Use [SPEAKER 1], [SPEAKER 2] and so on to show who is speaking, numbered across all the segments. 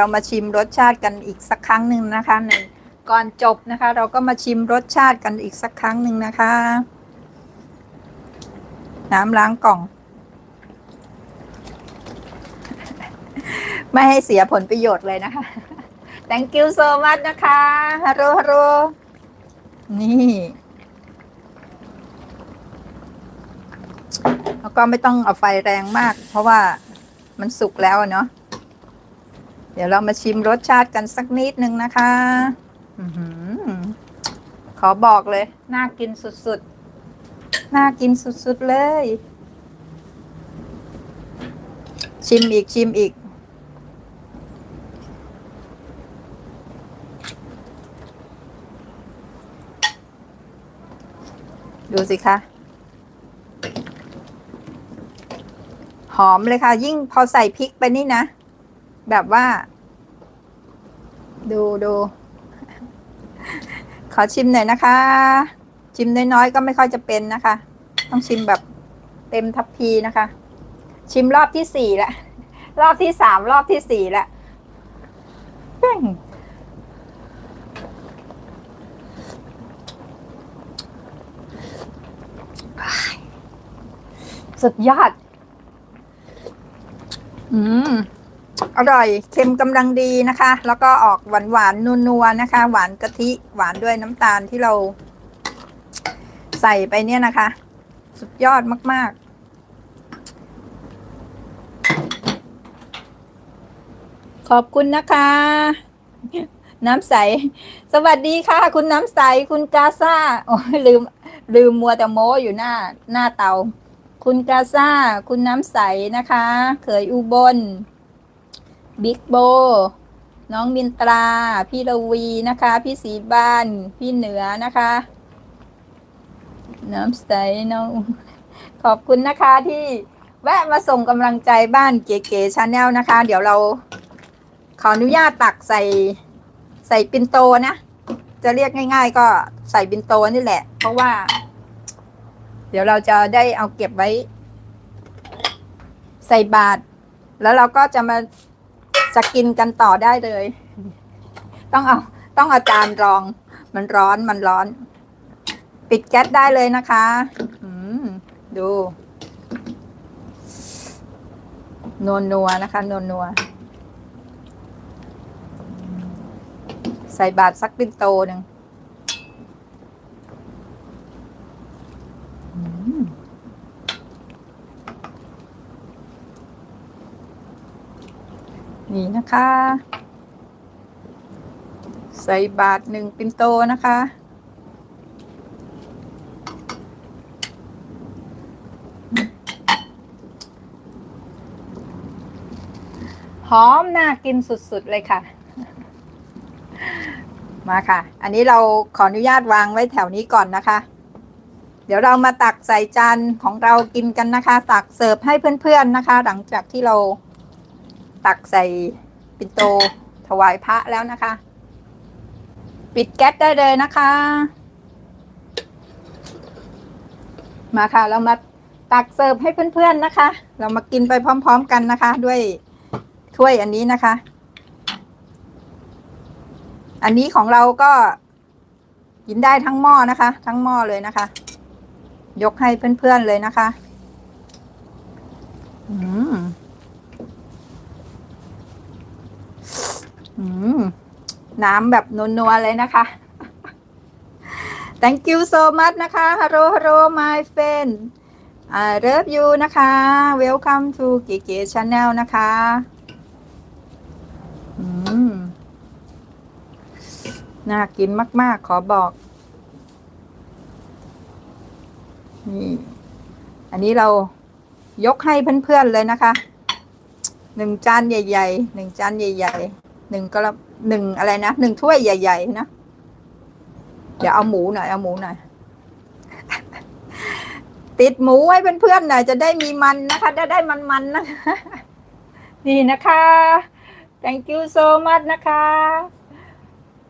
[SPEAKER 1] เรามาชิมรสชาติกันอีกสักครั้งหนึ่งนะคะในก่อนจบนะคะ เราก็มาชิมรสชาติกันอีกสักครั้งหนึ่งนะคะ น้ำล้างกล่อง ไม่ให้เสียผลประโยชน์เลยนะคะ thank you so much นะคะฮัลโหลฮัลโหลนี่แล้วก็ไม่ต้องเอาไฟแรงมาก เพราะว่ามันสุกแล้วเนาะ ดี๋ยวเรามาชิมรสชาติกันสักนิดนึงนะคะอื้อหือขอบอกเลย น่ากินสุดๆ น่ากินสุดๆเลย ชิมอีกชิมอีก ดูสิคะหอมเลยค่ะ ยิ่งพอใส่พริกไปนี่นะ แบบว่า ดูดูขอชิมหน่อยนะคะ ชิมน้อยๆก็ไม่ค่อยจะเป็นนะคะ ต้องชิมแบบเต็มทัพพีนะคะ ชิมรอบที่สี่แล้วรอบที่สามรอบที่สี่แล้วสุดยอด อืม อร่อยเค็มกำลังดีนะคะ แล้วก็ออกหวานหวานๆนัวนะคะ หวานกะทิหวานด้วยน้ำตาลที่เรา ใส่ไปเนี่ยนะคะ สุดยอดมาก ๆขอบคุณนะคะ น้ำใส สวัสดีค่ะ คุณน้ำใส คุณกาซ่าโอ้ลืม ลืมมัวแต่โม้อยู่หน้า หน้าเตา คุณกาซ่าคุณน้ำใสนะคะ เขยอุบล บิ๊กโบ น้องมินตรา พี่ระวีนะคะ พี่สีบ้าน พี่เหนือนะคะ น้ำใสน้อง ขอบคุณนะคะที่แวะมาส่งกำลังใจบ้านเก๋ๆชาแนลนะคะ เดี๋ยวเรา ขออนุญาตตักใส่ใส่ปินโตนะ จะเรียกง่าย ๆ ก็ใส่ปินโตนี่แหละ เพราะว่า เดี๋ยวเราจะได้เอาเก็บไว้ ใส่บาตรแล้วเราก็จะมา จะกินกันต่อได้เลย ต้องเอาต้องอาจารย์รอง มันร้อนมันร้อน ปิดแก๊สได้เลยนะคะอืมดูนัวนัวนะคะนัวนัว ใส่บาทสักปินโตหนึ่ง นี่นะคะ ใส่บาทหนึ่งปินโตนะคะ หอมน่ากินสุดๆเลยค่ะ มาค่ะ อันนี้เราขออนุญาตวางไว้แถวนี้ก่อนนะคะ เดี๋ยวเรามาตักใส่จานของเรากินกันนะคะ ตักเสิร์ฟให้เพื่อนๆนะคะ หลังจากที่เรา ตักใส่ปินโตถวายพระแล้วนะคะ ปิดแก๊สได้เลยนะคะ มาค่ะ เรามาตักเสิร์ฟให้เพื่อนๆนะคะ เรามากินไปพร้อม ๆกันนะคะ ด้วยถ้วยอันนี้นะคะ อันนี้ของเราก็กินได้ทั้งหม้อนะคะ ทั้งหม้อเลยนะคะ ยกให้เพื่อนๆเลยนะคะ อืม อืม น้ำแบบนัวๆเลยนะคะ thank you so much นะคะ hello hello my friend I love you นะคะ welcome to เก๋ๆ channel นะคะอืมน่ากินมาก ๆ ขอบอกนี่อันนี้เรายกให้เพื่อน ๆ เลยนะคะ หนึ่งจานใหญ่ๆหนึ่งจานใหญ่ ๆ หนึ่งก็ละหนึ่งอะไรนะหนึ่งถ้วยใหญ่ ๆ นะ เดี๋ยวเอาหมูหน่อยเอาหมูหน่อย ติดหมูให้เพื่อนๆหน่อยจะได้มีมันนะคะได้ได้มันๆนะคะนี่นะคะ thank you so much นะคะ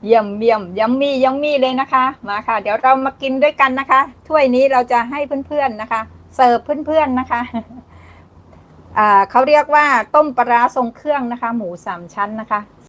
[SPEAKER 1] เยี่ยมเยี่ยมยัมมี่ยัมมี่เลยนะคะ มาค่ะ เดี๋ยวเรามากินด้วยกันนะคะ ถ้วยนี้เราจะให้เพื่อนๆนะคะ เสิร์ฟเพื่อนๆนะคะอ่าเขาเรียกว่าต้มปลาร้าทรงเครื่องนะคะ หมูสามชั้นนะคะ